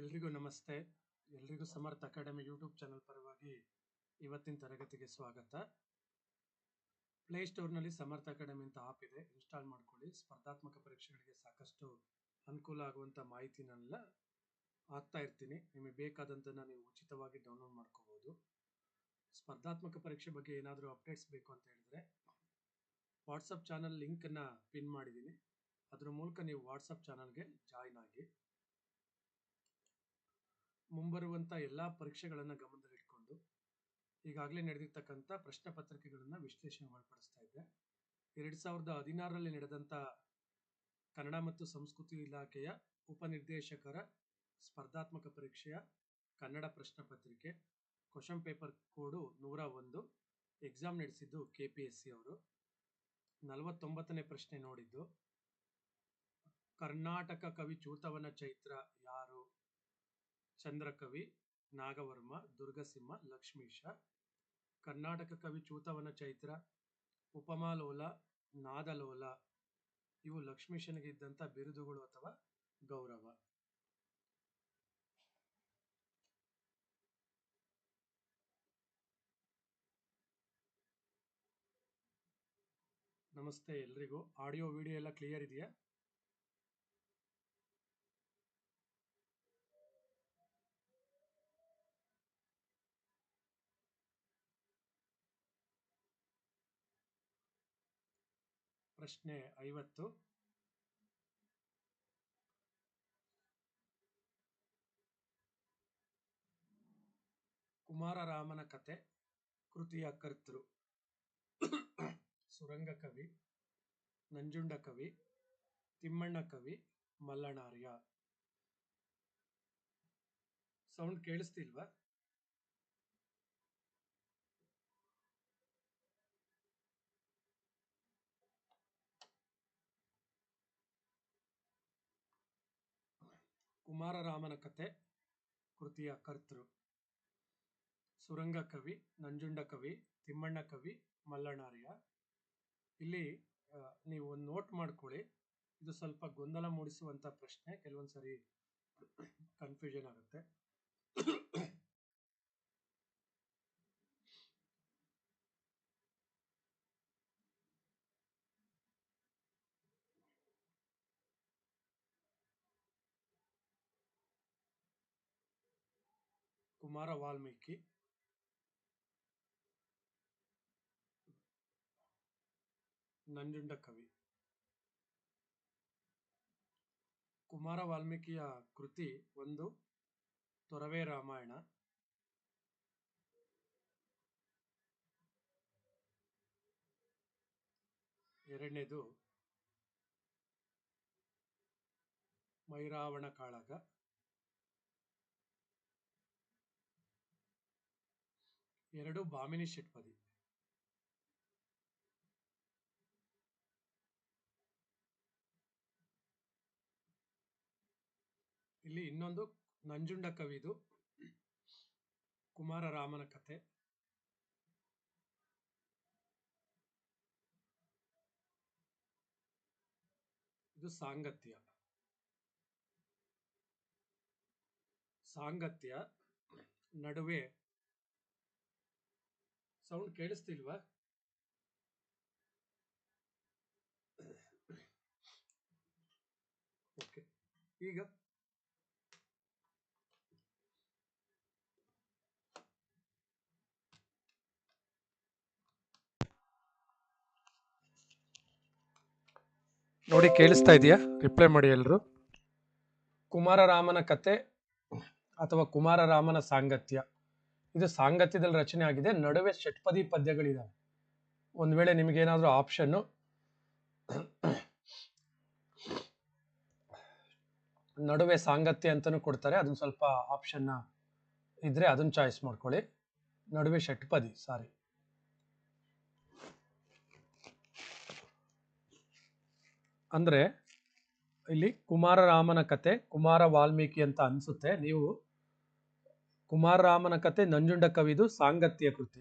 ಎಲ್ರಿಗೂ ನಮಸ್ತೆ. ಎಲ್ರಿಗೂ ಸಮರ್ಥ ಅಕಾಡೆಮಿ ಯೂಟ್ಯೂಬ್ ಚಾನಲ್ ಪರವಾಗಿ ಇವತ್ತಿನ ತರಗತಿಗೆ ಸ್ವಾಗತ. ಪ್ಲೇಸ್ಟೋರ್ನಲ್ಲಿ ಸಮರ್ಥ ಅಕಾಡೆಮಿ ಅಂತ ಆಪ್ ಇದೆ. ಇನ್ಸ್ಟಾಲ್ ಮಾಡ್ಕೊಳ್ಳಿ. ಸ್ಪರ್ಧಾತ್ಮಕ ಪರೀಕ್ಷೆಗಳಿಗೆ ಸಾಕಷ್ಟು ಅನುಕೂಲ ಆಗುವಂಥ ಮಾಹಿತಿನೆಲ್ಲ ಹಾಕ್ತಾ ಇರ್ತೀನಿ. ನಿಮಗೆ ಬೇಕಾದಂತ ನೀವು ಉಚಿತವಾಗಿ ಡೌನ್ಲೋಡ್ ಮಾಡ್ಕೋಬೋದು. ಸ್ಪರ್ಧಾತ್ಮಕ ಪರೀಕ್ಷೆ ಬಗ್ಗೆ ಏನಾದರೂ ಅಪ್ಡೇಟ್ಸ್ ಬೇಕು ಅಂತ ಹೇಳಿದ್ರೆ ವಾಟ್ಸಪ್ ಚಾನಲ್ ಲಿಂಕನ್ನು ಪಿನ್ ಮಾಡಿದ್ದೀನಿ. ಅದರ ಮೂಲಕ ನೀವು ವಾಟ್ಸಪ್ ಚಾನಲ್ಗೆ ಜಾಯ್ನ್ ಆಗಿ ಮುಂಬರುವಂಥ ಎಲ್ಲ ಪರೀಕ್ಷೆಗಳನ್ನು ಗಮನದಲ್ಲಿಟ್ಕೊಂಡು ಈಗಾಗಲೇ ನಡೆದಿರ್ತಕ್ಕಂಥ ಪ್ರಶ್ನೆ ಪತ್ರಿಕೆಗಳನ್ನು ವಿಶ್ಲೇಷಣೆ ಒಳಪಡಿಸ್ತಾ ಇದ್ದೆ. ಎರಡು ಸಾವಿರದ ಹದಿನಾರರಲ್ಲಿ ನಡೆದಂಥ ಕನ್ನಡ ಮತ್ತು ಸಂಸ್ಕೃತಿ ಇಲಾಖೆಯ ಉಪನಿರ್ದೇಶಕರ ಸ್ಪರ್ಧಾತ್ಮಕ ಪರೀಕ್ಷೆಯ ಕನ್ನಡ ಪ್ರಶ್ನೆ ಪತ್ರಿಕೆ, ಕ್ವಶನ್ ಪೇಪರ್ ಕೋಡು ನೂರ ಒಂದು, ಎಕ್ಸಾಮ್ ನಡೆಸಿದ್ದು ಕೆ ಪಿ ಎಸ್ ಸಿ ಅವರು. ನಲವತ್ತೊಂಬತ್ತನೇ ಪ್ರಶ್ನೆ ನೋಡಿದ್ದು. ಕರ್ನಾಟಕ ಕವಿ ಚೂತವನ ಚೈತ್ರ ಚಂದ್ರಕವಿ, ನಾಗವರ್ಮ, ದುರ್ಗಸಿಂಹ, ಲಕ್ಷ್ಮೀಶ, ಕರ್ನಾಟಕ ಕವಿ ಚೂತವನ ಚೈತ್ರ, ಉಪಮಾಲೋಲ, ನಾದಲೋಲ, ಇವು ಲಕ್ಷ್ಮೀಶನಿಗೆ ಇದ್ದಂಥ ಬಿರುದುಗಳು ಅಥವಾ ಗೌರವ. ನಮಸ್ತೆ ಎಲ್ರಿಗೂ. ಆಡಿಯೋ, ವಿಡಿಯೋ ಎಲ್ಲ ಕ್ಲಿಯರ್ ಇದೆಯಾ? ಪ್ರಶ್ನೆ ಐವತ್ತು. ಕುಮಾರರಾಮನ ಕತೆ, ಕೃತಿಯ ಕರ್ತೃ, ಸುರಂಗ ಕವಿ, ನಂಜುಂಡ ಕವಿ, ತಿಮ್ಮಣ್ಣ ಕವಿ ಮಲ್ಲಣಾರ್ಯ ಸೌಂಡ್ ಕೇಳಿಸ್ತಿಲ್ವಾ? ಕುಮಾರರಾಮನ ಕತೆ, ಕೃತಿಯ ಕರ್ತೃ. ಸುರಂಗ ಕವಿ, ನಂಜುಂಡ ಕವಿ, ತಿಮ್ಮಣ್ಣ ಕವಿ, ಮಲ್ಲಣಾರ್ಯ. ಇಲ್ಲಿ ನೀವು ಒಂದು ನೋಟ್ ಮಾಡ್ಕೊಳ್ಳಿ. ಇದು ಸ್ವಲ್ಪ ಗೊಂದಲ ಮೂಡಿಸುವಂತ ಪ್ರಶ್ನೆ. ಕೆಲವೊಂದು ಸರಿ ಕನ್ಫ್ಯೂಷನ್ ಆಗುತ್ತೆ. ಕುಮಾರ ವಾಲ್ಮೀಕಿ. ನಂಜುಂಡ ಕವಿ. ಕುಮಾರ ವಾಲ್ಮೀಕಿಯ ಕೃತಿ ಒಂದು ತೊರವೆ ರಾಮಾಯಣ. ಎರಡನೇದು ಮೈರಾವಣ ಕಾಳಗ. ಎರಡು ಬಾಮಿನಿ ಷಟ್ಪದಿ ಇಲ್ಲಿ ಇನ್ನೊಂದು ನಂಜುಂಡ ಕವಿದು ಕುಮಾರರಾಮನ ಕತೆ. ಇದು ಸಾಂಗತ್ಯ. ಸಾಂಗತ್ಯ ನಡುವೆ ಸೌಂಡ್ ಕೇಳಿಸ್ತಿಲ್ವಾ? ಓಕೆ, ಈಗ ನೋಡಿ ಕೇಳಿಸ್ತಾ ಇದೆಯಾ? ರಿಪ್ಲೈ ಮಾಡಿ ಎಲ್ಲರೂ ಕುಮಾರರಾಮನ ಕತೆ ಅಥವಾ ಕುಮಾರರಾಮನ ಸಾಂಗತ್ಯ. ಇದು ಸಾಂಗತ್ಯದಲ್ಲಿ ರಚನೆ ಆಗಿದೆ. ನಡುವೆ ಷಟ್ಪದಿ ಪದ್ಯಗಳಿದ್ದಾವೆ ಒಂದು ವೇಳೆ ನಿಮಗೇನಾದರೂ ಆಪ್ಷನ್ನು ನಡುವೆ ಸಾಂಗತ್ಯ ಅಂತಲೂ ಕೊಡ್ತಾರೆ. ಅದನ್ನ ಸ್ವಲ್ಪ ಆಪ್ಷನ್ನ ಇದ್ರೆ ಅದನ್ನು ಚಾಯ್ಸ್ ಮಾಡ್ಕೊಳ್ಳಿ. ನಡುವೆ ಷಟ್ಪದಿ ಸಾರಿ ಅಂದ್ರೆ ಇಲ್ಲಿ ಕುಮಾರರಾಮನ ಕತೆ, ಕುಮಾರ ವಾಲ್ಮೀಕಿ ಅಂತ ಅನ್ಸುತ್ತೆ. ನೀವು ಕುಮಾರರಾಮನ ಕತೆ ನಂಜುಂಡ ಕವಿದು ಸಾಂಗತ್ಯ ಕೃತಿ.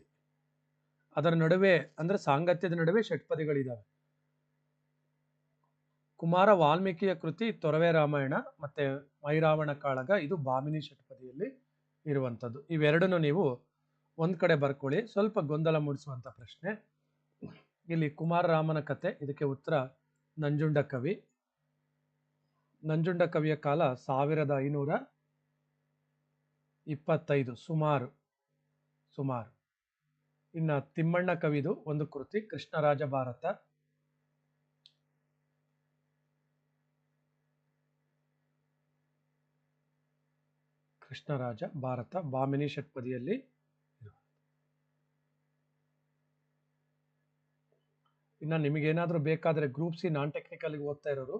ಅದರ ನಡುವೆ, ಅಂದ್ರೆ ಸಾಂಗತ್ಯದ ನಡುವೆ ಷಟ್ಪದಿಗಳಿದಾವೆ. ಕುಮಾರ ವಾಲ್ಮೀಕಿಯ ಕೃತಿ ತೊರವೆ ರಾಮಾಯಣ ಮತ್ತೆ ಮೈರಾವಣ ಕಾಳಗ ಇದು ಬಾಮಿನಿ ಷಟ್ಪದಿಯಲ್ಲಿ ಇರುವಂಥದ್ದು. ಇವೆರಡನ್ನು ನೀವು ಒಂದು ಕಡೆ ಬರ್ಕೊಳ್ಳಿ. ಸ್ವಲ್ಪ ಗೊಂದಲ ಮೂಡಿಸುವಂತ ಪ್ರಶ್ನೆ. ಇಲ್ಲಿ ಕುಮಾರ ರಾಮನ ಕತೆ, ಇದಕ್ಕೆ ಉತ್ತರ ನಂಜುಂಡ ಕವಿ. ನಂಜುಂಡ ಕವಿಯ ಕಾಲ ಸಾವಿರದ ಐನೂರ ಇಪ್ಪತ್ತೈದು, ಸುಮಾರು ಸುಮಾರು. ಇನ್ನು ತಿಮ್ಮಣ್ಣ ಕವಿದು ಒಂದು ಕೃತಿ ಕೃಷ್ಣರಾಜ ಭಾರತ. ಕೃಷ್ಣರಾಜ ಭಾರತ, ಬಾಮಿನಿ ಷಟ್ಪದಿಯಲ್ಲಿ ಇನ್ನು ನಿಮಗೇನಾದರೂ ಬೇಕಾದರೆ ಗ್ರೂಪ್ ಸಿ ನಾನ್ ಟೆಕ್ನಿಕಲ್ಗೆ ಓದ್ತಾ ಇರೋರು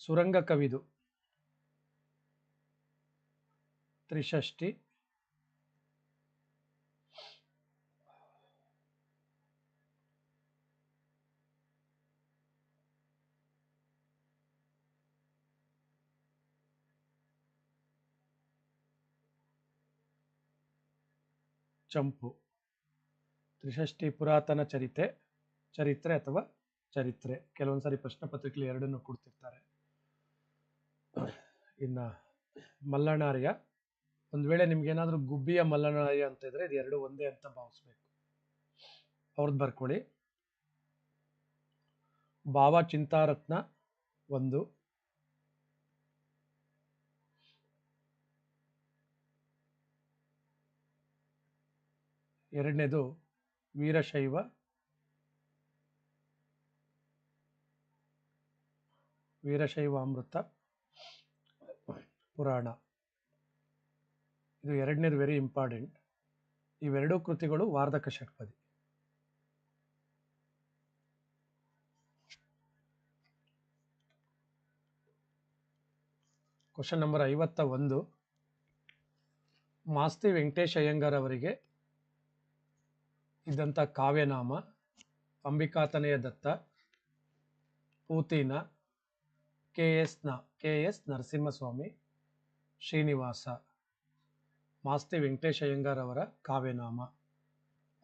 ಸುರಂಗ ಕವಿದು. ತ್ರಿಷಷ್ಟಿ ಚಂಪು. ತ್ರಿಷಷ್ಟಿ ಪುರಾತನ ಚರಿತೆ, ಚರಿತ್ರೆ ಅಥವಾ ಚರಿತ್ರೆ. ಕೆಲವೊಂದ್ಸರಿ ಪ್ರಶ್ನೆ ಪತ್ರಿಕೆಯಲ್ಲಿ ಎರಡನ್ನು ಕೊಡ್ತಿರ್ತಾರೆ. ಇನ್ನ ಮಲ್ಲನಾರ್ಯ ಒಂದ್ ವೇಳೆ ನಿಮ್ಗೆ ಏನಾದ್ರೂ ಗುಬ್ಬಿಯ ಮಲ್ಲನಾಯ ಅಂತ ಇದ್ರೆ ಇದು ಎರಡು ಒಂದೇ ಅಂತ ಭಾವಿಸ್ಬೇಕು. ಅವ್ರದ್ದು ಬರ್ಕೊಳ್ಳಿ. ಭಾವ ಚಿಂತಾರತ್ನ ಒಂದು. ಎರಡನೇದು ವೀರಶೈವ. ವೀರಶೈವ ಅಮೃತ ಪುರಾಣ. ಇದು ಎರಡನೇದು ವೆರಿ ಇಂಪಾರ್ಟೆಂಟ್ ಇವೆರಡೂ ಕೃತಿಗಳು ವಾರ್ಧಕ ಷಟ್ಪದಿ. ಕ್ವಶನ್ ನಂಬರ್ ಐವತ್ತ ಒಂದು. ಮಾಸ್ತಿ ವೆಂಕಟೇಶ್ ಅಯ್ಯಂಗಾರ್ ಅವರಿಗೆ ಇದ್ದಂಥ ಕಾವ್ಯನಾಮ, ಅಂಬಿಕಾತನೆಯ ದತ್ತ, ಪೂತಿನ, ಕೆ ಎಸ್ನ, ಕೆ ಎಸ್ ನರಸಿಂಹಸ್ವಾಮಿ ಶ್ರೀನಿವಾಸ. ಮಾಸ್ತಿ ವೆಂಕಟೇಶ್ ಅಯ್ಯಂಗಾರ್ ಅವರ ಕಾವ್ಯನಾಮ.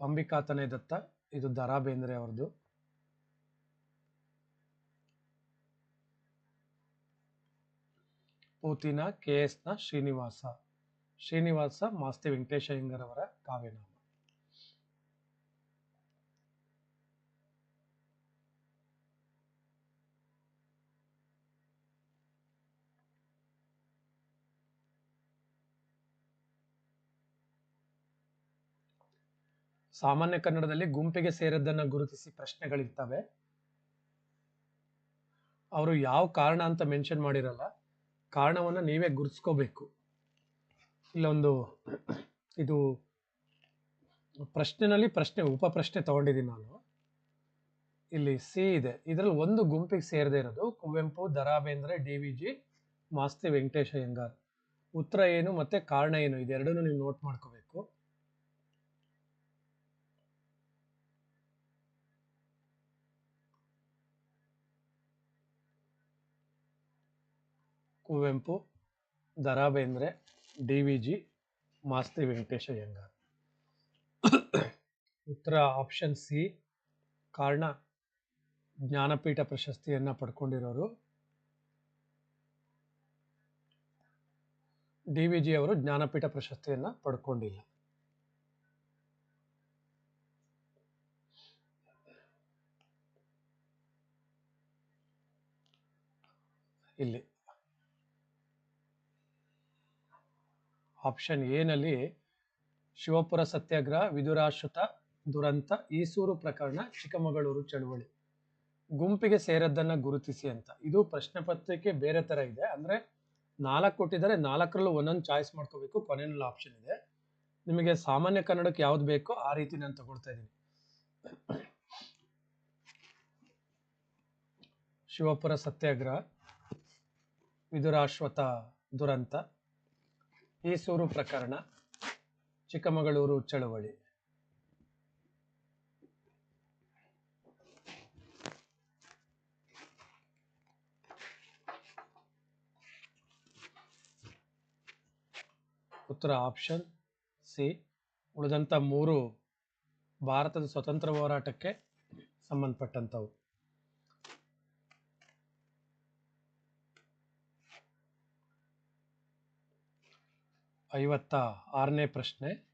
ಅಂಬಿಕಾತನೇ ದತ್ತ ಇದು ದರಾ ಬೇಂದ್ರೆ ಅವರದು. ಪೂತಿನ ಕೆ ಎಸ್ನ ಶ್ರೀನಿವಾಸ. ಶ್ರೀನಿವಾಸ ಮಾಸ್ತಿ ವೆಂಕಟೇಶ್ ಅಯ್ಯಂಗಾರ್ ಅವರ ಕಾವ್ಯನಾಮ. ಸಾಮಾನ್ಯ ಕನ್ನಡದಲ್ಲಿ ಗುಂಪಿಗೆ ಸೇರಿದ್ದನ್ನು ಗುರುತಿಸಿ ಪ್ರಶ್ನೆಗಳಿರ್ತವೆ. ಅವರು ಯಾವ ಕಾರಣ ಅಂತ ಮೆನ್ಷನ್ ಮಾಡಿರಲ್ಲ. ಕಾರಣವನ್ನ ನೀವೇ ಗುರುತಿಸ್ಕೋಬೇಕು. ಇಲ್ಲೊಂದು ಇದು ಪ್ರಶ್ನೆನಲ್ಲಿ ಪ್ರಶ್ನೆ, ಉಪ ಪ್ರಶ್ನೆ ತಗೊಂಡಿದ್ದೀನಿ ನಾನು. ಇಲ್ಲಿ ಸಿ ಇದೆ. ಇದರಲ್ಲಿ ಒಂದು ಗುಂಪಿಗೆ ಸೇರದೇ ಇರೋದು Kuvempu Da Ra Bendre D V G Masti Venkatesha Iyengar ಉತ್ತರ ಏನು ಮತ್ತೆ ಕಾರಣ ಏನು? ಇದೆರಡನ್ನೂ ನೀವು ನೋಟ್ ಮಾಡ್ಕೋಬೇಕು. Kuvempu Da Ra Bendre D V G, Masti Venkatesha Iyengar ಉತ್ತರ ಆಪ್ಷನ್ ಸಿ, ಕಾರಣ, ಜ್ಞಾನಪೀಠ ಪ್ರಶಸ್ತಿಯನ್ನು ಪಡ್ಕೊಂಡಿರೋರು. ಡಿ ವಿ ಜಿ ಅವರು ಜ್ಞಾನಪೀಠ ಪ್ರಶಸ್ತಿಯನ್ನು ಪಡ್ಕೊಂಡಿಲ್ಲ. ಇಲ್ಲಿ. ಆಪ್ಷನ್ ಎನಲ್ಲಿ ಶಿವಪುರ ಸತ್ಯಾಗ್ರಹ, ವಿದುರಾಶ್ರಿತ, ದುರಂತ, ಈಸೂರು ಪ್ರಕರಣ, ಚಿಕ್ಕಮಗಳೂರು ಚಳುವಳಿ. ಗುಂಪಿಗೆ ಸೇರದ್ದನ್ನ ಗುರುತಿಸಿ ಅಂತ. ಇದು ಪ್ರಶ್ನೆ ಪತ್ರಿಕೆ ಬೇರೆ ತರ ಇದೆ. ಅಂದ್ರೆ ನಾಲ್ಕು ಕೊಟ್ಟಿದ್ದಾರೆ. ನಾಲ್ಕರಲ್ಲೂ ಒಂದೊಂದು ಚಾಯ್ಸ್ ಮಾಡ್ಕೋಬೇಕು. ಕೊನೆಯಲ್ಲಿ ಆಪ್ಷನ್ ಇದೆ. ನಿಮಗೆ ಸಾಮಾನ್ಯ ಕನ್ನಡಕ್ಕೆ ಯಾವ್ದು ಬೇಕೋ ಆ ರೀತಿ ನಾನು ತಗೊಳ್ತಾ ಇದ್ದೀನಿ. ಶಿವಪುರ ಸತ್ಯಾಗ್ರಹ ವಿದುರಾಶ್ವತ ದುರಂತ. ಈಸೂರು ಪ್ರಕರಣ ಚಿಕ್ಕಮಗಳೂರು ಚಳವಳಿ. ಉತ್ತರ ಆಪ್ಷನ್ ಸಿ ಉಳಿದಂಥ ಮೂರು ಭಾರತದ ಸ್ವತಂತ್ರ ಹೋರಾಟಕ್ಕೆ ಸಂಬಂಧಪಟ್ಟಂಥವು. ಐವತ್ತ ಆರನೇ ಪ್ರಶ್ನೆ.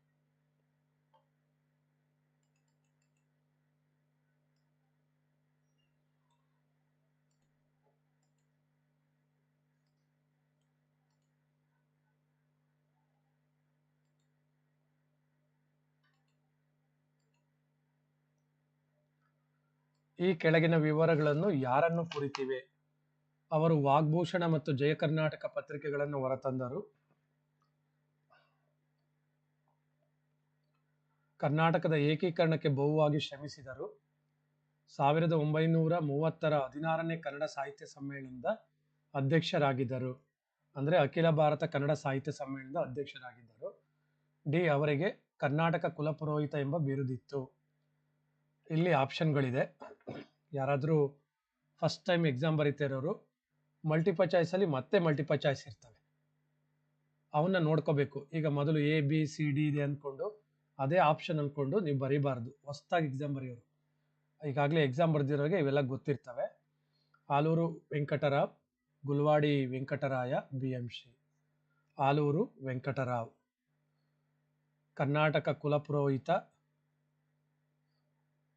ಈ ಕೆಳಗಿನ ವಿವರಗಳನ್ನು ಯಾರನ್ನು ಕುರಿತಿವೆ? ಅವರು ವಾಗ್ಭೂಷಣ ಮತ್ತು ಜಯ ಕರ್ನಾಟಕ ಪತ್ರಿಕೆಗಳನ್ನು ಹೊರತಂದರು. ಕರ್ನಾಟಕದ ಏಕೀಕರಣಕ್ಕೆ ಬಹುವಾಗಿ ಶ್ರಮಿಸಿದರು. ಸಾವಿರದ ಒಂಬೈನೂರ ಮೂವತ್ತರ ಹದಿನಾರನೇ ಕನ್ನಡ ಸಾಹಿತ್ಯ ಸಮ್ಮೇಳನದ ಅಧ್ಯಕ್ಷರಾಗಿದ್ದರು. ಅಂದರೆ ಅಖಿಲ ಭಾರತ ಕನ್ನಡ ಸಾಹಿತ್ಯ ಸಮ್ಮೇಳನದ ಅಧ್ಯಕ್ಷರಾಗಿದ್ದರು. ಡಿ ಅವರಿಗೆ ಕರ್ನಾಟಕ ಕುಲಪುರೋಹಿತ ಎಂಬ ಬಿರುದಿತ್ತು. ಇಲ್ಲಿ ಆಪ್ಷನ್ಗಳಿದೆ. ಯಾರಾದರೂ ಫಸ್ಟ್ ಟೈಮ್ ಎಕ್ಸಾಮ್ ಬರೀತಿರೋರು ಮಲ್ಟಿಪಲ್ ಚಾಯ್ಸಲ್ಲಿ ಮತ್ತೆ ಮಲ್ಟಿಪಲ್ ಚಾಯ್ಸ್ ಇರ್ತವೆ. ಅವನ್ನ ನೋಡ್ಕೋಬೇಕು. ಈಗ ಮೊದಲು ಎ, ಬಿ, ಸಿ, ಡಿ ಇದೆ ಅಂದ್ಕೊಂಡು ಅದೇ ಆಪ್ಷನ್ ಅಂದ್ಕೊಂಡು ನೀವು ಬರೀಬಾರ್ದು. ಹೊಸ್ದಾಗಿ ಎಕ್ಸಾಮ್ ಬರೆಯೋರು. ಈಗಾಗಲೇ ಎಕ್ಸಾಮ್ ಬರೆದಿರೋರಿಗೆ ಇವೆಲ್ಲ ಗೊತ್ತಿರ್ತವೆ. Aluru Venkatarao, Gulvadi Venkataraya B M Shri Aluru Venkatarao. Karnataka ಕುಲಪುರೋಹಿತ,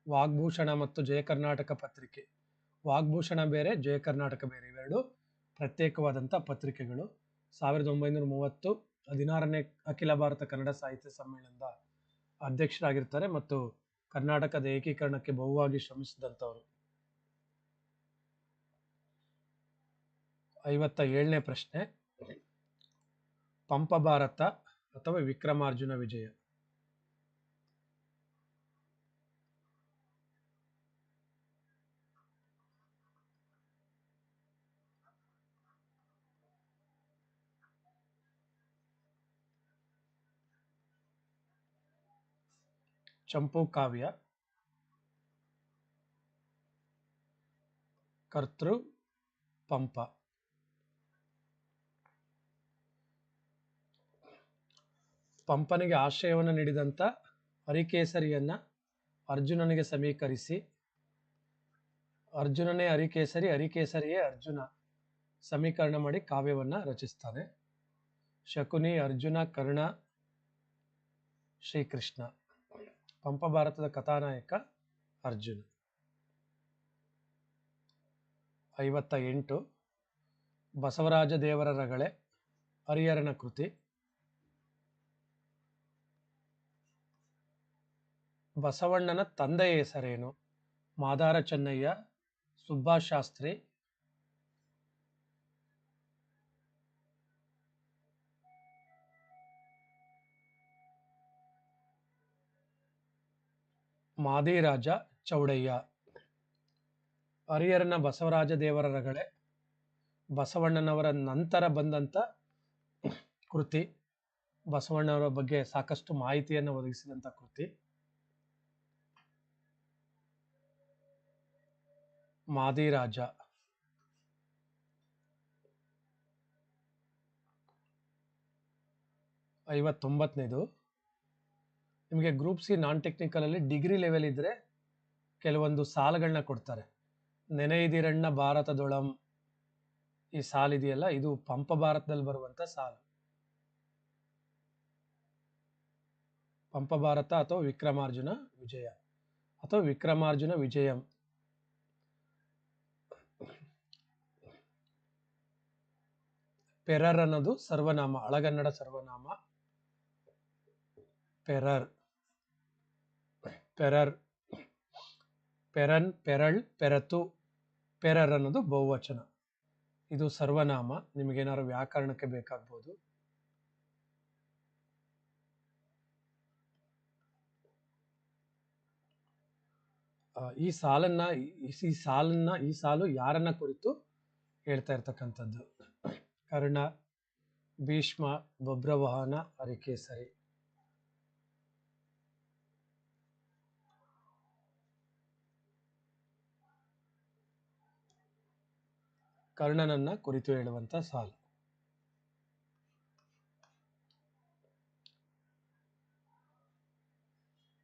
ವಾಗ್ಭೂಷಣ ಮತ್ತು ಜಯ ಕರ್ನಾಟಕ ಪತ್ರಿಕೆ. ವಾಗ್ಭೂಷಣ ಬೇರೆ, ಜಯ ಕರ್ನಾಟಕ ಬೇರೆ ಇವೆರಡು ಪ್ರತ್ಯೇಕವಾದಂಥ ಪತ್ರಿಕೆಗಳು. ಸಾವಿರದ ಒಂಬೈನೂರ ಮೂವತ್ತು ಹದಿನಾರನೇ ಅಖಿಲ ಭಾರತ ಕನ್ನಡ ಸಾಹಿತ್ಯ ಸಮ್ಮೇಳನದ ಅಧ್ಯಕ್ಷರಾಗಿರ್ತಾರೆ ಮತ್ತು ಕರ್ನಾಟಕದ ಏಕೀಕರಣಕ್ಕೆ ಬಹುವಾಗಿ ಶ್ರಮಿಸಿದಂಥವರು. ಐವತ್ತ ಏಳನೇ ಪ್ರಶ್ನೆ ಪಂಪ ಭಾರತ ಅಥವಾ ವಿಕ್ರಮಾರ್ಜುನ ವಿಜಯ? ಚಂಪು ಕಾವ್ಯ, ಕರ್ತೃ ಪಂಪ. ಪಂಪನಿಗೆ ಆಶ್ರಯವನ್ನು ನೀಡಿದಂಥ ಹರಿಕೇಸರಿಯನ್ನ ಅರ್ಜುನನಿಗೆ ಸಮೀಕರಿಸಿ, ಅರ್ಜುನನೇ ಹರಿಕೇಸರಿ, ಹರಿಕೇಸರಿಯೇ ಅರ್ಜುನ ಸಮೀಕರಣ ಮಾಡಿ ಕಾವ್ಯವನ್ನ ರಚಿಸ್ತಾನೆ. ಶಕುನಿ, ಅರ್ಜುನ, ಕರ್ಣ, ಶ್ರೀಕೃಷ್ಣ. ಪಂಪ ಭಾರತದ ಕಥಾನಾಯಕ ಅರ್ಜುನ. ಐವತ್ತ ಎಂಟು ಬಸವರಾಜ ದೇವರ ರಗಳೆ, ಹರಿಹರನ ಕೃತಿ. ಬಸವಣ್ಣನ ತಂದೆಯ ಹೆಸರೇನು? ಮಾದಾರ ಚೆನ್ನಯ್ಯ ಸುಭಾಷ್ ಮಾದಿರಾಜ ಚೌಡಯ್ಯ. ಹರಿಹರನ ಬಸವರಾಜ ದೇವರ ರಗಳೆ, ಬಸವಣ್ಣನವರ ನಂತರ ಬಂದಂಥ ಕೃತಿ ಬಸವಣ್ಣವರ ಬಗ್ಗೆ ಸಾಕಷ್ಟು ಮಾಹಿತಿಯನ್ನು ಒದಗಿಸಿದಂಥ ಕೃತಿ. ಮಾದಿರಾಜ. ಐವತ್ತೊಂಬತ್ತನೇದು ನಿಮಗೆ ಗ್ರೂಪ್ ಸಿ ನಾನ್ ಟೆಕ್ನಿಕಲಲ್ಲಿ ಡಿಗ್ರಿ ಲೆವೆಲ್ ಇದ್ದರೆ ಕೆಲವೊಂದು ಸಾಲಗಳನ್ನ ಕೊಡ್ತಾರೆ. ನೆನೆಯಿದಿರಣ್ಣ ಭಾರತದೊಳಂ. ಈ ಸಾಲಿದೆಯಲ್ಲ ಇದು ಪಂಪ ಭಾರತದಲ್ಲಿ ಬರುವಂಥ ಸಾಲು. ಪಂಪ ಭಾರತ ಅಥವಾ ವಿಕ್ರಮಾರ್ಜುನ ವಿಜಯ. ಅಥವಾ ವಿಕ್ರಮಾರ್ಜುನ ವಿಜಯಂ. ಪೆರರ್ ಅನ್ನೋದು ಸರ್ವನಾಮ, ಅಳಗನ್ನಡ ಸರ್ವನಾಮ. ಪೆರರ್. ಪೆರರ್, ಪೆರನ್, ಪೆರಳ್, ಪೆರತು ಪೆರರ್ ಅನ್ನೋದು ಬಹುವಚನ. ಇದು ಸರ್ವನಾಮ, ನಿಮಗೇನಾದ್ರು ವ್ಯಾಕರಣಕ್ಕೆ ಬೇಕಾಗ್ಬೋದು. ಈ ಸಾಲನ್ನ, ಈ- ಸಾಲನ್ನ, ಈ ಸಾಲು ಯಾರನ್ನ ಕುರಿತು ಹೇಳ್ತಾ ಇರ್ತಕ್ಕಂಥದ್ದು? ಕರ್ಣ, ಭೀಷ್ಮ ಬಬ್ರವಾಹನ ಹರಿಕೇಸರಿ. ಕರ್ಣನನ್ನ ಕುರಿತು ಹೇಳುವಂತ ಸಾಲು.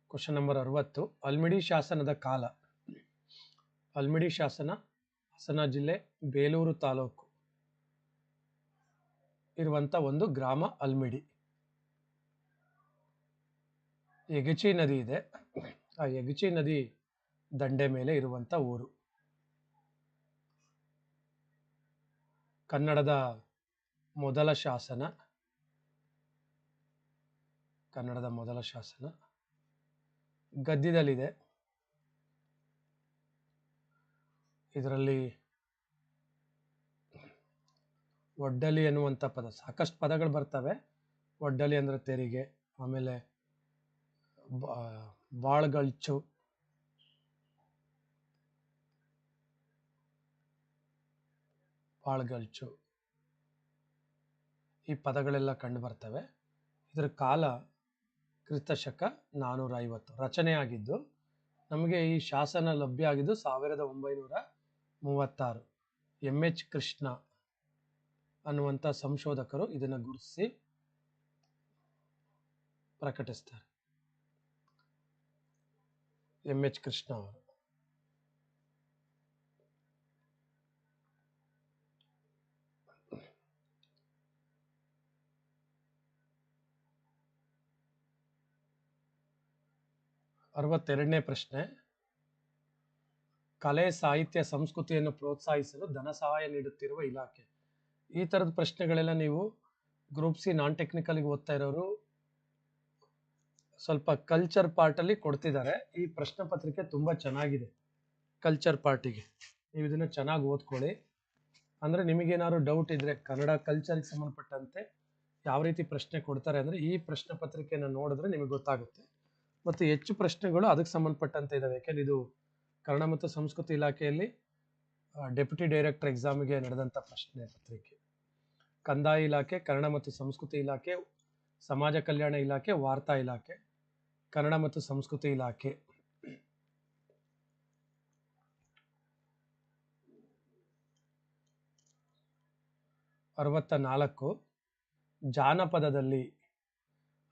ಕ್ವಶನ್ ನಂಬರ್ ಅರವತ್ತು. ಅಲ್ಮಿಡಿ ಶಾಸನದ ಕಾಲ. ಅಲ್ಮಿಡಿ ಶಾಸನ, ಹಾಸನ ಜಿಲ್ಲೆ ಬೇಲೂರು ತಾಲೂಕು. ಇರುವಂತ ಒಂದು ಗ್ರಾಮ ಅಲ್ಮಿಡಿ. ಯಗಚಿ ನದಿ ಇದೆ. ಆ ಯಗಚಿ ನದಿ ದಂಡೆ ಮೇಲೆ ಇರುವಂತ ಊರು. ಕನ್ನಡದ ಮೊದಲ ಶಾಸನ. ಕನ್ನಡದ ಮೊದಲ ಶಾಸನ. ಗದ್ಯದಲ್ಲಿದೆ. ಇದರಲ್ಲಿ ಒಡ್ಡಲಿ ಎನ್ನುವಂಥ ಪದ, ಸಾಕಷ್ಟು ಪದಗಳು ಬರ್ತವೆ. ಒಡ್ಡಲಿ ಅಂದರೆ ತೆರಿಗೆ, ಆಮೇಲೆ ಬಾ- ಬಾಳ್ಗಳ್ಚು ಈ ಪದಗಳೆಲ್ಲ ಕಂಡು ಬರ್ತವೆ. ಇದರ ಕಾಲ ಕ್ರಿಸ್ತಶಕ ನಾನ್ನೂರ ಐವತ್ತು ರಚನೆಯಾಗಿದ್ದು, ನಮಗೆ ಈ ಶಾಸನ ಲಭ್ಯ ಆಗಿದ್ದು ಸಾವಿರದ ಒಂಬೈನೂರ ಮೂವತ್ತಾರು. ಎಂ. ಎಚ್. ಕೃಷ್ಣ ಅನ್ನುವಂಥ ಸಂಶೋಧಕರು ಇದನ್ನು ಗುರುತಿಸಿ ಪ್ರಕಟಿಸ್ತಾರೆ. ಎಂ. ಎಚ್. ಕೃಷ್ಣ ಅವರು. ಅರವತ್ತೆರಡನೇ ಪ್ರಶ್ನೆ. ಕಲೆ, ಸಾಹಿತ್ಯ, ಸಂಸ್ಕೃತಿಯನ್ನು ಪ್ರೋತ್ಸಾಹಿಸಲು ಧನ ಸಹಾಯ ನೀಡುತ್ತಿರುವ ಇಲಾಖೆ. ಈ ಥರದ ಪ್ರಶ್ನೆಗಳೆಲ್ಲ ನೀವು ಗ್ರೂಪ್ ಸಿ ನಾನ್ ಟೆಕ್ನಿಕಲ್ಗೆ ಓದ್ತಾ ಇರೋರು ಸ್ವಲ್ಪ ಕಲ್ಚರ್ ಪಾರ್ಟಲ್ಲಿ ಕೊಡ್ತಿದ್ದಾರೆ. ಈ ಪ್ರಶ್ನೆ ಪತ್ರಿಕೆ ತುಂಬ ಚೆನ್ನಾಗಿದೆ. ಕಲ್ಚರ್ ಪಾರ್ಟಿಗೆ ನೀವು ಇದನ್ನು ಚೆನ್ನಾಗಿ ಓದ್ಕೊಳ್ಳಿ. ಅಂದರೆ ನಿಮಗೇನಾದ್ರು ಡೌಟ್ ಇದ್ದರೆ ಕನ್ನಡ ಕಲ್ಚರ್ಗೆ ಸಂಬಂಧಪಟ್ಟಂತೆ ಯಾವ ರೀತಿ ಪ್ರಶ್ನೆ ಕೊಡ್ತಾರೆ ಅಂದರೆ ಈ ಪ್ರಶ್ನೆ ಪತ್ರಿಕೆಯನ್ನು ನೋಡಿದ್ರೆ ನಿಮಗೆ ಗೊತ್ತಾಗುತ್ತೆ. ಮತ್ತು ಹೆಚ್ಚು ಪ್ರಶ್ನೆಗಳು ಅದಕ್ಕೆ ಸಂಬಂಧಪಟ್ಟಂತೆ ಇದ್ದಾವೆ ಯಾಕೆಂದ್ರೆ ಇದು ಕನ್ನಡ ಮತ್ತು ಸಂಸ್ಕೃತಿ ಇಲಾಖೆಯಲ್ಲಿ ಡೆಪ್ಯೂಟಿ ಡೈರೆಕ್ಟರ್ ಎಕ್ಸಾಮಿಗೆ ನಡೆದಂಥ ಪ್ರಶ್ನೆ ಪತ್ರಿಕೆ. ಕಂದಾಯ ಇಲಾಖೆ, ಕನ್ನಡ ಮತ್ತು ಸಂಸ್ಕೃತಿ ಇಲಾಖೆ, ಸಮಾಜ ಕಲ್ಯಾಣ ಇಲಾಖೆ, ವಾರ್ತಾ ಇಲಾಖೆ, ಕನ್ನಡ ಮತ್ತು ಸಂಸ್ಕೃತಿ ಇಲಾಖೆ. ಅರವತ್ತ ನಾಲ್ಕು, ಜಾನಪದದಲ್ಲಿ,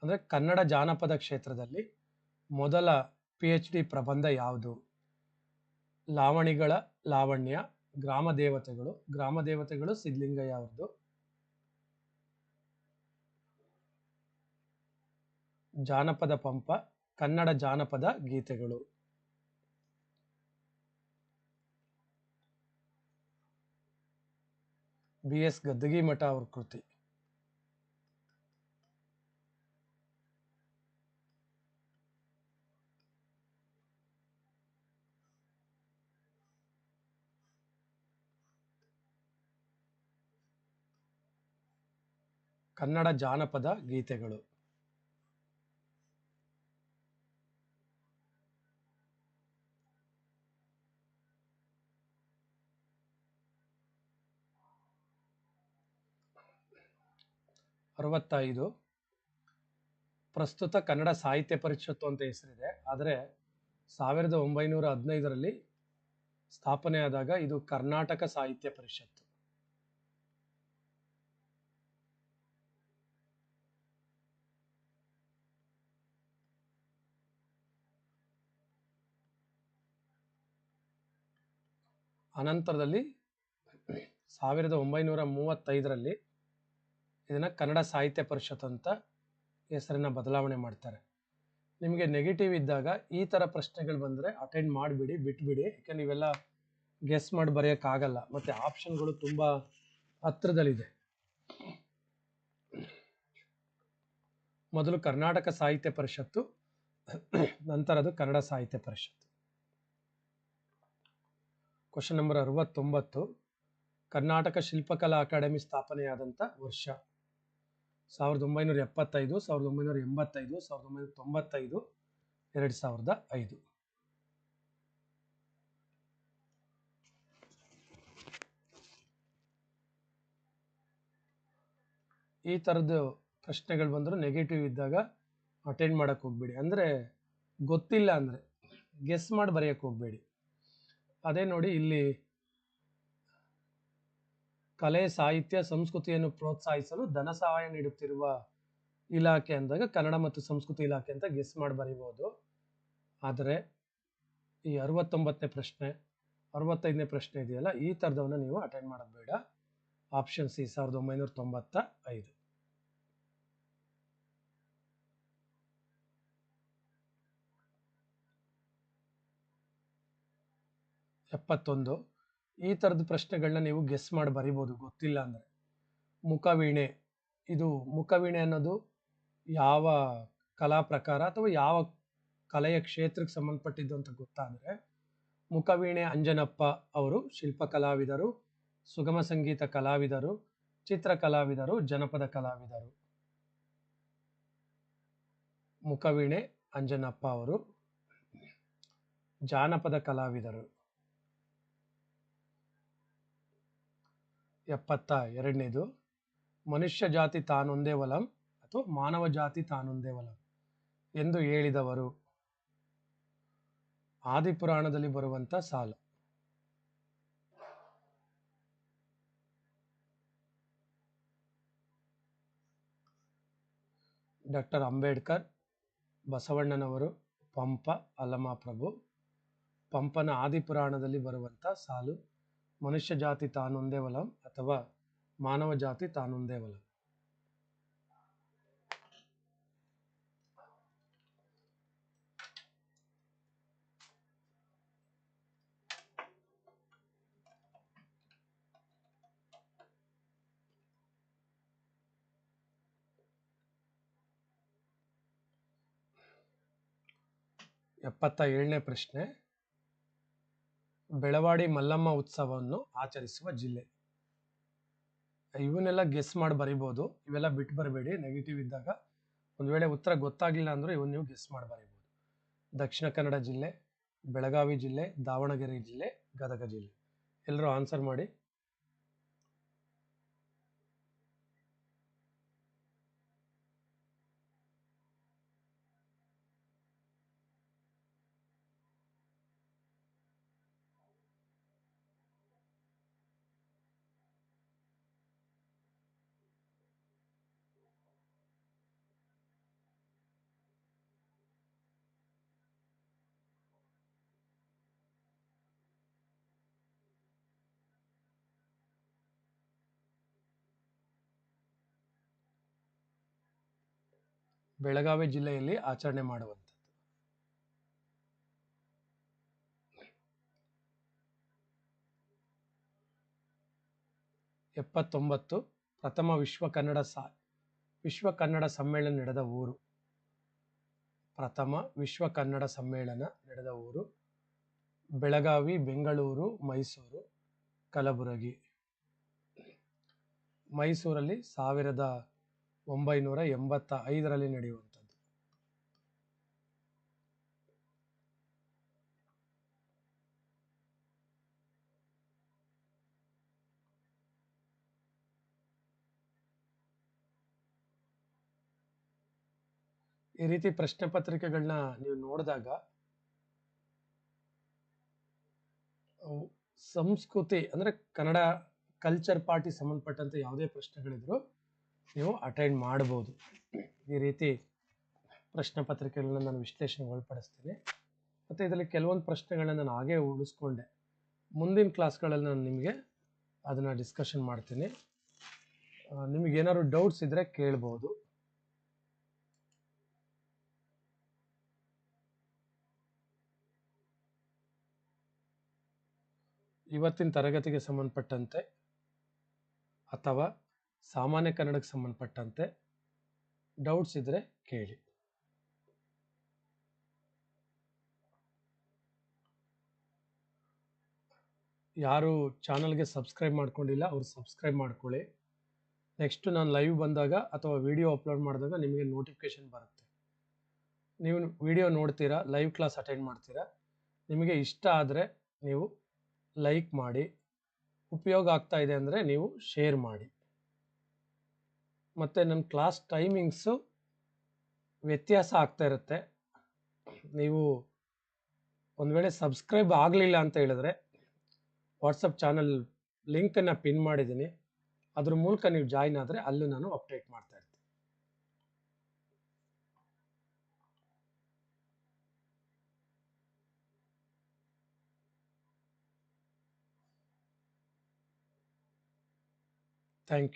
ಅಂದರೆ ಕನ್ನಡ ಜಾನಪದ ಕ್ಷೇತ್ರದಲ್ಲಿ ಮೊದಲ ಪಿ ಎಚ್ ಡಿ ಪ್ರಬಂಧ ಯಾವುದು? ಲಾವಣಿಗಳ ಲಾವಣ್ಯ, ಗ್ರಾಮ ದೇವತೆಗಳು ಗ್ರಾಮ ದೇವತೆಗಳು ಸಿದ್ಧಲಿಂಗಯ್ಯ ಅವ್ರದ್ದು ಜಾನಪದ ಪಂಪ, ಕನ್ನಡ ಜಾನಪದ ಗೀತೆಗಳು. ಬಿ ಎಸ್ ಗದ್ದಗಿ ಮಠ ಅವ್ರ ಕೃತಿ. ಕನ್ನಡ ಜಾನಪದ ಗೀತೆಗಳು. ಅರವತ್ತೈದು. ಪ್ರಸ್ತುತ ಕನ್ನಡ ಸಾಹಿತ್ಯ ಪರಿಷತ್ತು ಅಂತ ಹೆಸರಿದೆ. ಆದರೆ ಸಾವಿರದ ಒಂಬೈನೂರ ಹದಿನೈದರಲ್ಲಿ ಸ್ಥಾಪನೆಯಾದಾಗ ಇದು ಕರ್ನಾಟಕ ಸಾಹಿತ್ಯ ಪರಿಷತ್ತು. ಅನಂತರದಲ್ಲಿ ಸಾವಿರದ ಒಂಬೈನೂರ ಮೂವತ್ತೈದರಲ್ಲಿ ಇದನ್ನು ಕನ್ನಡ ಸಾಹಿತ್ಯ ಪರಿಷತ್ ಅಂತ ಹೆಸರನ್ನ ಬದಲಾವಣೆ ಮಾಡ್ತಾರೆ. ನಿಮಗೆ ನೆಗೆಟಿವ್ ಇದ್ದಾಗ ಈ ಥರ ಪ್ರಶ್ನೆಗಳು ಬಂದರೆ ಅಟೆಂಡ್ ಮಾಡಿಬಿಡಿ, ಬಿಟ್ಬಿಡಿ. ಯಾಕೆ ನೀವೆಲ್ಲ ಗೆಸ್ ಮಾಡಿ ಬರೆಯೋಕ್ಕಾಗಲ್ಲ. ಮತ್ತು ಆಪ್ಷನ್ಗಳು ತುಂಬ ಹತ್ರದಲ್ಲಿದೆ. ಮೊದಲು ಕರ್ನಾಟಕ ಸಾಹಿತ್ಯ ಪರಿಷತ್ತು ನಂತರ ಅದು ಕನ್ನಡ ಸಾಹಿತ್ಯ ಪರಿಷತ್ತು. ಕ್ವಶನ್ ನಂಬರ್ ಅರವತ್ತೊಂಬತ್ತು. ಕರ್ನಾಟಕ ಶಿಲ್ಪಕಲಾ ಅಕಾಡೆಮಿ ಸ್ಥಾಪನೆಯಾದಂಥ ವರ್ಷ. ಸಾವಿರದ ಒಂಬೈನೂರ ಎಪ್ಪತ್ತೈದು, ಸಾವಿರದ ಒಂಬೈನೂರ ಎಂಬತ್ತೈದು, ಸಾವಿರದ ಒಂಬೈನೂರ ತೊಂಬತ್ತೈದು, ಎರಡು ಸಾವಿರದ ಐದು. ಈ ಥರದ್ದು ಪ್ರಶ್ನೆಗಳು ಬಂದರೂ ನೆಗೆಟಿವ್ ಇದ್ದಾಗ ಅಟೆಂಡ್ ಮಾಡೋಕ್ಕೆ ಹೋಗ್ಬೇಡಿ. ಅಂದರೆ ಗೊತ್ತಿಲ್ಲ ಅಂದರೆ ಗೆಸ್ ಮಾಡಿ ಬರೆಯೋಕ್ಕೆ ಹೋಗಬೇಡಿ. ಅದೇ ನೋಡಿ ಇಲ್ಲಿ ಕಲೆ, ಸಾಹಿತ್ಯ, ಸಂಸ್ಕೃತಿಯನ್ನು ಪ್ರೋತ್ಸಾಹಿಸಲು ಧನ ಸಹಾಯ ನೀಡುತ್ತಿರುವ ಇಲಾಖೆ ಅಂದಾಗ ಕನ್ನಡ ಮತ್ತು ಸಂಸ್ಕೃತಿ ಇಲಾಖೆ ಅಂತ ಗೆಸ್ ಮಾಡಿ ಬರೀಬೋದು. ಆದರೆ ಈ ಅರವತ್ತೊಂಬತ್ತನೇ ಪ್ರಶ್ನೆ, ಅರವತ್ತೈದನೇ ಪ್ರಶ್ನೆ ಇದೆಯಲ್ಲ, ಈ ಥರದವನ್ನ ನೀವು ಅಟೆಂಡ್ ಮಾಡೋದು ಬೇಡ. ಆಪ್ಷನ್ ಸಿ ಸಾವಿರದ ಒಂಬೈನೂರ ತೊಂಬತ್ತ ಐದು ಎಪ್ಪತ್ತೊಂದು. ಈ ಥರದ ಪ್ರಶ್ನೆಗಳನ್ನ ನೀವು ಗೆಸ್ ಮಾಡಿ ಬರಿಬೋದು, ಗೊತ್ತಿಲ್ಲ ಅಂದರೆ. ಮುಖವೀಣೆ. ಇದು ಮುಖವೀಣೆ ಅನ್ನೋದು ಯಾವ ಕಲಾ ಪ್ರಕಾರ ಅಥವಾ ಯಾವ ಕಲೆಯ ಕ್ಷೇತ್ರಕ್ಕೆ ಸಂಬಂಧಪಟ್ಟಿದ್ದು ಅಂತ ಗೊತ್ತಾದರೆ ಮುಖವೀಣೆ ಅಂಜನಪ್ಪ ಅವರು ಶಿಲ್ಪ ಕಲಾವಿದರು ಸುಗಮ ಸಂಗೀತ ಕಲಾವಿದರು, ಚಿತ್ರ ಕಲಾವಿದರು, ಜನಪದ ಕಲಾವಿದರು. ಮುಖವೀಣೆ ಅಂಜನಪ್ಪ ಅವರು ಜಾನಪದ ಕಲಾವಿದರು. ಎಪ್ಪತ್ತ ಎರಡನೇದು, ಮನುಷ್ಯ ಜಾತಿ ತಾನೊಂದೇ ವಲಂ ಅಥವಾ ಮಾನವ ಜಾತಿ ತಾನೊಂದೇ ವಲಂ ಎಂದು ಹೇಳಿದವರು. ಆದಿಪುರಾಣದಲ್ಲಿ ಬರುವಂತ ಸಾಲು. ಡಾಕ್ಟರ್ ಅಂಬೇಡ್ಕರ್, ಬಸವಣ್ಣನವರು, ಪಂಪ ಅಲ್ಲಮಪ್ರಭು, ಪಂಪನ ಆದಿಪುರಾಣದಲ್ಲಿ ಬರುವಂತ ಸಾಲು. ಮನುಷ್ಯ ಜಾತಿ ತಾನೊಂದೇ ವಲಂ ಅಥವಾ ಮಾನವ ಜಾತಿ ತಾನೊಂದೇ ವಲಂ ಎಪ್ಪತ್ತ ಏಳನೇ ಪ್ರಶ್ನೆ. ಬೆಳವಾಡಿ ಮಲ್ಲಮ್ಮ ಉತ್ಸವವನ್ನು ಆಚರಿಸುವ ಜಿಲ್ಲೆ. ಇವನ್ನೆಲ್ಲ ಗೆಸ್ ಮಾಡಿ ಬರಿಬೋದು. ಇವೆಲ್ಲ ಬಿಟ್ಟು ಬರಬೇಡಿ. ನೆಗೆಟಿವ್ ಇದ್ದಾಗ ಒಂದು ವೇಳೆ ಉತ್ತರ ಗೊತ್ತಾಗಲಿಲ್ಲ ಅಂದ್ರೆ ಇವನ್ನ ನೀವು ಗೆಸ್ ಮಾಡಿ ಬರಿಬೋದು. ದಕ್ಷಿಣ ಕನ್ನಡ ಜಿಲ್ಲೆ, ಬೆಳಗಾವಿ ಜಿಲ್ಲೆ, ದಾವಣಗೆರೆ ಜಿಲ್ಲೆ, ಗದಗ ಜಿಲ್ಲೆ. ಎಲ್ಲರೂ ಆನ್ಸರ್ ಮಾಡಿ. ಬೆಳಗಾವಿ ಜಿಲ್ಲೆಯಲ್ಲಿ ಆಚರಣೆ ಮಾಡುವಂಥದ್ದು. ಎಪ್ಪತ್ತೊಂಬತ್ತು, ಪ್ರಥಮ ವಿಶ್ವ ಕನ್ನಡ ಸಾ, ವಿಶ್ವ ಕನ್ನಡ ಸಮ್ಮೇಳನ ನಡೆದ ಊರು. ಪ್ರಥಮ ವಿಶ್ವ ಕನ್ನಡ ಸಮ್ಮೇಳನ ನಡೆದ ಊರು. ಬೆಳಗಾವಿ, ಬೆಂಗಳೂರು, ಮೈಸೂರು, ಕಲಬುರಗಿ. ಮೈಸೂರಲ್ಲಿ ಸಾವಿರದ ಒಂಬೈನೂರ ಎಂಬತ್ತ ಐದರಲ್ಲಿ ನಡೆಯುವಂಥದ್ದು. ಈ ರೀತಿ ಪ್ರಶ್ನೆ ಪತ್ರಿಕೆಗಳನ್ನ ನೀವು ನೋಡಿದಾಗ ಸಂಸ್ಕೃತಿ ಅಂದ್ರೆ ಕನ್ನಡ ಕಲ್ಚರ್ ಪಾರ್ಟಿ ಸಂಬಂಧಪಟ್ಟಂತೆ ಯಾವುದೇ ಪ್ರಶ್ನೆಗಳಿದ್ರು ನೀವು ಅಟೆಂಡ್ ಮಾಡ್ಬೋದು ಈ ರೀತಿ ಪ್ರಶ್ನೆ ಪತ್ರಿಕೆಗಳನ್ನ ನಾನು ವಿಶ್ಲೇಷಣೆ ಒಳಪಡಿಸ್ತೀನಿ ಮತ್ತು ಇದರಲ್ಲಿ ಕೆಲವೊಂದು ಪ್ರಶ್ನೆಗಳನ್ನ ನಾನು ಹಾಗೇ ಉಳಿಸ್ಕೊಂಡೆ. ಮುಂದಿನ ಕ್ಲಾಸ್ಗಳಲ್ಲಿ ನಾನು ನಿಮಗೆ ಅದನ್ನು ಡಿಸ್ಕಷನ್ ಮಾಡ್ತೀನಿ. ನಿಮಗೆ ಏನಾದ್ರು ಡೌಟ್ಸ್ ಇದ್ದರೆ ಕೇಳ್ಬೋದು. ಇವತ್ತಿನ ತರಗತಿಗೆ ಸಂಬಂಧಪಟ್ಟಂತೆ ಅಥವಾ ಸಾಮಾನ್ಯ ಕನ್ನಡಕ್ಕೆ ಸಂಬಂಧಪಟ್ಟಂತೆ ಡೌಟ್ಸ್ ಇದ್ದರೆ ಕೇಳಿ. ಯಾರು ಚಾನಲ್ಗೆ ಸಬ್ಸ್ಕ್ರೈಬ್ ಮಾಡ್ಕೊಂಡಿಲ್ಲ, ಅವ್ರು ಸಬ್ಸ್ಕ್ರೈಬ್ ಮಾಡ್ಕೊಳ್ಳಿ. ನೆಕ್ಸ್ಟ್ ನಾನು ಲೈವ್ ಬಂದಾಗ ಅಥವಾ ವಿಡಿಯೋ ಅಪ್ಲೋಡ್ ಮಾಡಿದಾಗ ನಿಮಗೆ ನೋಟಿಫಿಕೇಶನ್ ಬರುತ್ತೆ. ನೀವು ವಿಡಿಯೋ ನೋಡ್ತೀರಾ, ಲೈವ್ ಕ್ಲಾಸ್ ಅಟೆಂಡ್ ಮಾಡ್ತೀರಾ, ನಿಮಗೆ ಇಷ್ಟ ಆದರೆ ನೀವು ಲೈಕ್ ಮಾಡಿ, ಉಪಯೋಗ ಆಗ್ತಾ ಇದೆ ಅಂದರೆ ನೀವು ಶೇರ್ ಮಾಡಿ. ಮತ್ತು ನನ್ನ ಕ್ಲಾಸ್ ಟೈಮಿಂಗ್ಸು ವ್ಯತ್ಯಾಸ ಆಗ್ತಾ ಇರುತ್ತೆ. ನೀವು ಒಂದು ವೇಳೆ ಸಬ್ಸ್ಕ್ರೈಬ್ ಆಗಲಿಲ್ಲ ಅಂತ ಹೇಳಿದ್ರೆ ವಾಟ್ಸಪ್ ಚಾನಲ್ ಲಿಂಕನ್ನು ಪಿನ್ ಮಾಡಿದ್ದೀನಿ. ಅದ್ರ ಮೂಲಕ ನೀವು ಜಾಯಿನ್ ಆದರೆ ಅಲ್ಲೂ ನಾನು ಅಪ್ಡೇಟ್ ಮಾಡ್ತಾ ಇರ್ತೀನಿ. Thank you.